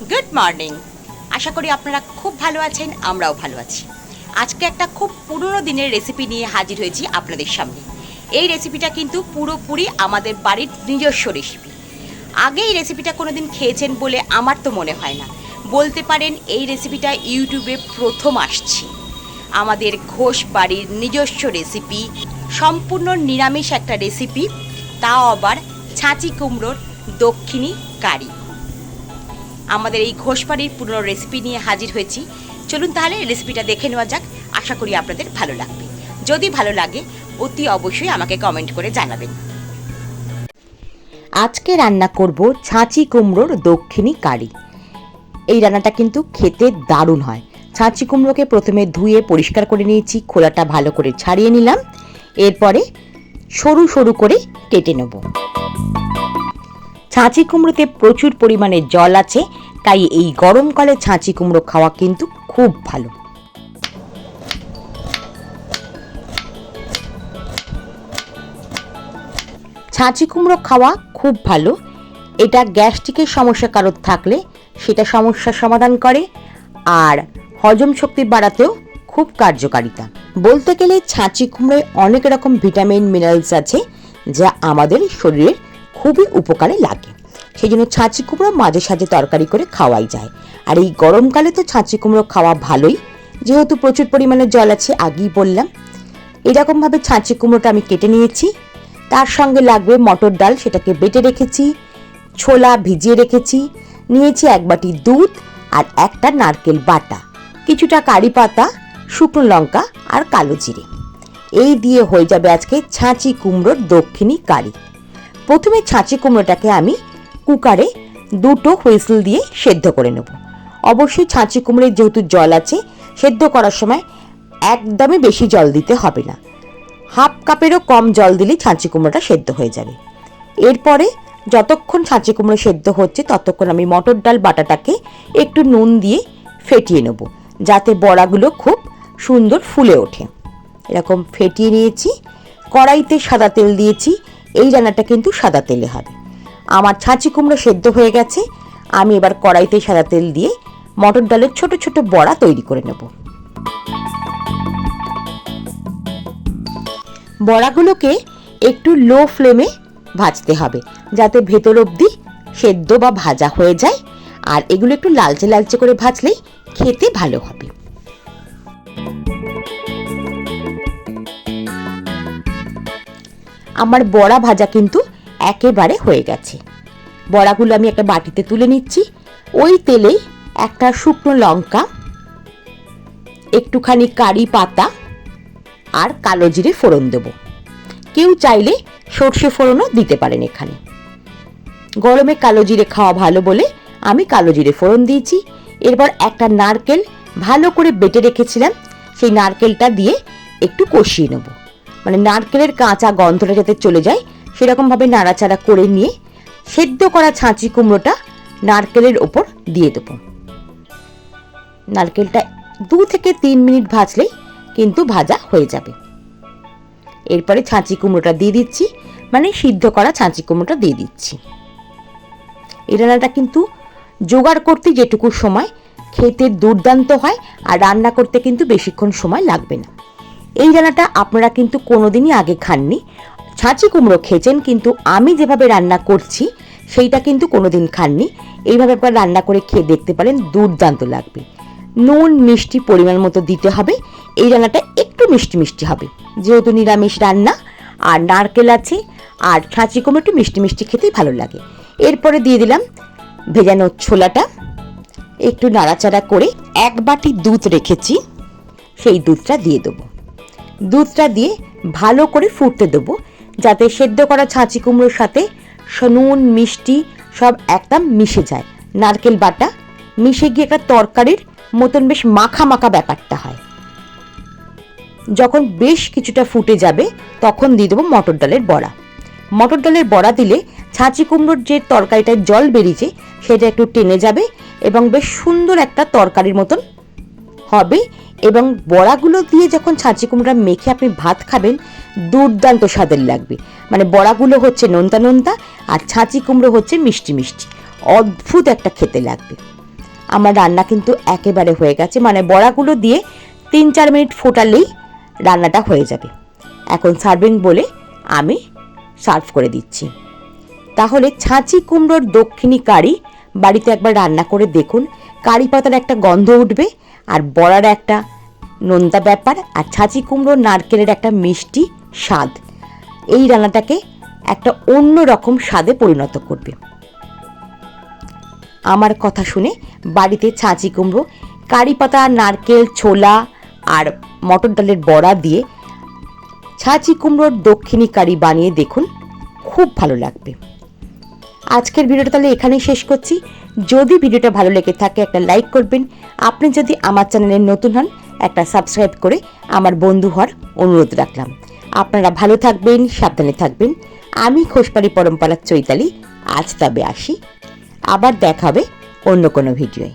Good morning আশা করি আপনারা খুব ভালো আছেন, আমরাও ভালো আছি। আজকে একটা খুব পুরনো দিনের রেসিপি নিয়ে হাজির হয়েছি আপনাদের সামনে। এই রেসিপিটা কিন্তু পুরোপুরি আমাদের বাড়ির নিজস্ব রেসিপি আগে এই রেসিপিটা কোনোদিন খেয়েছেন বলে আমার তো মনে হয় না। বলতে পারেন এই রেসিপিটা ইউটিউবে প্রথম আসছে। আমাদের ঘোষ বাড়ির নিজস্ব রেসিপি সম্পূর্ণ নিরামিষ একটা রেসিপি তাও আবার ছাঁচি কুমড়োর দক্ষিণী কারি। আমাদের এই ঘোষবাড়ির পুরনো রেসিপি নিয়ে হাজির হয়েছি। চলুন তাহলে রেসিপিটা দেখে নেওয়া যাক। আশা করি আপনাদের ভালো লাগবে। যদি ভালো লাগে, অতি অবশ্যই আমাকে কমেন্ট করে জানাবেন। আজকে রান্না করব ছাঁচি কুমড়োর দক্ষিণী কারি। এই রান্নাটা কিন্তু খেতে দারুণ হয়। ছাঁচি কুমড়োকে প্রথমে ধুয়ে পরিষ্কার করে নিয়েছি, খোলাটা ভালো করে ছাড়িয়ে নিলাম। এরপরে সরু সরু করে কেটে নেব। ছাঁচি কুমড়োতে প্রচুর পরিমাণে জল আছে। তাই এই গরমকালে ছাঁচি কুমড়ো খাওয়া কিন্তু খুব ভালো। ছাঁচি কুমড়ো খাওয়া খুব ভালো। এটা গ্যাস্ট্রিকের সমস্যা কারোর থাকলে সেটা সমস্যার সমাধান করে আর হজম শক্তি বাড়াতেও খুব কার্যকারিতা। বলতে গেলে ছাঁচি কুমড়োয় অনেক রকম ভিটামিন, মিনারেলস আছে যা আমাদের শরীরের খুবই উপকারে লাগে। সেই জন্য ছাঁচি কুমড়ো মাঝে সাঝে তরকারি করে খাওয়াই যায়। আর এই গরমকালে তো ছাঁচি কুমড়ো খাওয়া ভালোই। যেহেতু প্রচুর পরিমাণে জল আছে, আগেই বললাম। এরকমভাবে ছাঁচি কুমড়োটা আমি কেটে নিয়েছি। তার সঙ্গে লাগবে মটর ডাল, সেটাকে বেটে রেখেছি। ছোলা ভিজিয়ে রেখেছি। নিয়েছি এক বাটি দুধ আর একটা নারকেল বাটা। কিছুটা কারি পাতা, শুকনো লঙ্কা আর কালো জিরে। এই দিয়ে হয়ে যাবে আজকে ছাঁচি কুমড়োর দক্ষিণী কারি। প্রথমে ছাঁচি কুমড়োটাকে আমি কুকারে দুটো হুইসেল দিয়ে সেদ্ধ করে নেব। অবশ্যই ছাঁচি কুমড়োর যেহেতু জল আছে, সেদ্ধ করার সময় একদমই বেশি জল দিতে হবে না। হাফ কাপেরও কম জল দিলে ছাঁচি কুমড়োটা সেদ্ধ হয়ে যাবে। এরপরে যতক্ষণ ছাঁচি কুমড়ো সেদ্ধ হচ্ছে, ততক্ষণ আমি মটর ডাল বাটাটাকে একটু নুন দিয়ে ফেটিয়ে নেব, যাতে বড়াগুলো খুব সুন্দর ফুলে ওঠে। এরকম ফেটিয়ে নিয়েছি। কড়াইতে সাদা তেল দিয়েছি। এই রান্নাটা কিন্তু সাদা তেলে হবে। আমার ছাঁচি কুমড়ো সেদ্ধ হয়ে গেছে। আমি এবার কড়াইতে সাদা তেল দিয়ে মটর ডালের ছোট ছোট বড়া তৈরি করে নেব। বড়াগুলোকে একটু লো ফ্লেমে ভাজতে হবে, যাতে ভেতর অবধি সেদ্ধ বা ভাজা হয়ে যায়। আর এগুলো একটু লালচে লালচে করে ভাজলেই খেতে ভালো হবে। আমার বড়া ভাজা কিন্তু একেবারে হয়ে গেছে। বড়াগুলো আমি একটা বাটিতে তুলে নিচ্ছি। ওই তেলেই একটা শুকনো লঙ্কা, একটুখানি কারি পাতা আর কালো জিরে ফোড়ন দেব। কেউ চাইলে সর্ষে ফোড়নও দিতে পারেন এখানে। গরমে কালো জিরে খাওয়া ভালো বলে আমি কালো জিরে ফোড়ন দিয়েছি। এরপর একটা নারকেল ভালো করে বেটে রেখেছিলাম। সেই নারকেলটা দিয়ে একটু কষিয়ে নেব। মানে নারকেলের কাঁচা গন্ধটা যাতে চলে যায় সেরকমভাবে নাড়াচাড়া করে নিয়ে সেদ্ধ করা ছাঁচি কুমড়োটা নারকেলের ওপর দিয়ে দেবো। নারকেলটা দু থেকে তিন মিনিট ভাজলেই কিন্তু ভাজা হয়ে যাবে। এরপরে ছাঁচি কুমড়োটা দিয়ে দিচ্ছি মানে সিদ্ধ করা ছাঁচি কুমড়োটা দিয়ে দিচ্ছি। এই রান্নাটা কিন্তু জোগাড় করতে যেটুকু সময় খেতে দুর্দান্ত হয় আর রান্না করতে কিন্তু বেশিক্ষণ সময় লাগবে না। এই রান্নাটা আপনারা কিন্তু কোনোদিনই আগে খাননি। ছাঁচি কুমড়ো খেয়েছেন, কিন্তু আমি যেভাবে রান্না করছি, সেইটা কিন্তু কোনোদিন খাননি। এইভাবে একবার রান্না করে খেয়ে দেখতে পারেন, দুর্দান্ত লাগবে। নুন, মিষ্টি পরিমাণ মতো দিতে হবে। এই রান্নাটা একটু মিষ্টি মিষ্টি হবে। যেহেতু নিরামিষ রান্না, আর নারকেল আছে, আর ছাঁচি কুমড়ো একটু মিষ্টি মিষ্টি খেতেই ভালো লাগে। এরপরে দিয়ে দিলাম ভেজানো ছোলাটা। একটু নাড়াচাড়া করে এক বাটি দুধ রেখেছি, সেই দুধটা দিয়ে দেবো। দুধটা দিয়ে ভালো করে ফুটতে দেবো। যাতে সেদ্ধ করা ছাঁচি কুমড়োর সাথে নুন মিষ্টি সব একদম মিশে যায়। নারকেল বাটা মিশে গিয়ে একটা তরকারির মতন বেশ মাখা মাখা ব্যাপারটা হয়। যখন বেশ কিছুটা ফুটে যাবে, তখন দিয়ে দেবো মটর ডালের বড়া। মটর ডালের বড়া দিলে ছাঁচি কুমড়োর যে তরকারিটায় জল বেরিয়েছে, সেটা একটু টেনে যাবে এবং বেশ সুন্দর একটা তরকারির মতন হবে। এবং বড়াগুলো দিয়ে যখন ছাঁচি কুমড়া মেখে আপনি ভাত খাবেন, দুর্দান্ত স্বাদের লাগবে। মানে বড়াগুলো হচ্ছে নোনতা নোনতা আর ছাঁচি কুমড়ো হচ্ছে মিষ্টি মিষ্টি। অদ্ভুত একটা খেতে লাগবে। আমার রান্না কিন্তু একেবারে হয়ে গেছে। মানে বড়াগুলো দিয়ে তিন চার মিনিট ফোটালেই রান্নাটা হয়ে যাবে। এখন সার্ভিং বলে আমি সার্ভ করে দিচ্ছি। তাহলে ছাঁচি কুমড়োর দক্ষিণী কারি বাড়িতে একবার রান্না করে দেখুন। কারি পাতার একটা গন্ধ উঠবে। আর বড়ার একটা নোনতা ব্যাপার আর ছাঁচি কুমড়ো নারকেলের একটা মিষ্টি স্বাদ। এই রান্নাটাকে একটা অন্য রকম স্বাদে পরিণত করবে। আমার কথা শুনে বাড়িতে ছাঁচি কুমড়ো, কারি পাতা, নারকেল, ছোলা আর মটর ডালের বড়া দিয়ে ছাঁচি কুমড়োর দক্ষিণী কারি বানিয়ে দেখুন, খুব ভালো লাগবে। আজকের ভিডিওটা তাহলে এখানেই শেষ করছি। যদি ভিডিওটা ভালো লেগে থাকে, একটা লাইক করবেন। আপনি যদি আমার চ্যানেলে নতুন হন, একটা সাবস্ক্রাইব করে আমার বন্ধু হওয়ার অনুরোধ রাখলাম। আপনারা ভালো থাকবেন, সাবধানে থাকবেন। আমি খোসপাড়ি পরম্পরার চৈতালি, আজ তবে আসি। আবার দেখাবে অন্য কোনো ভিডিওয়।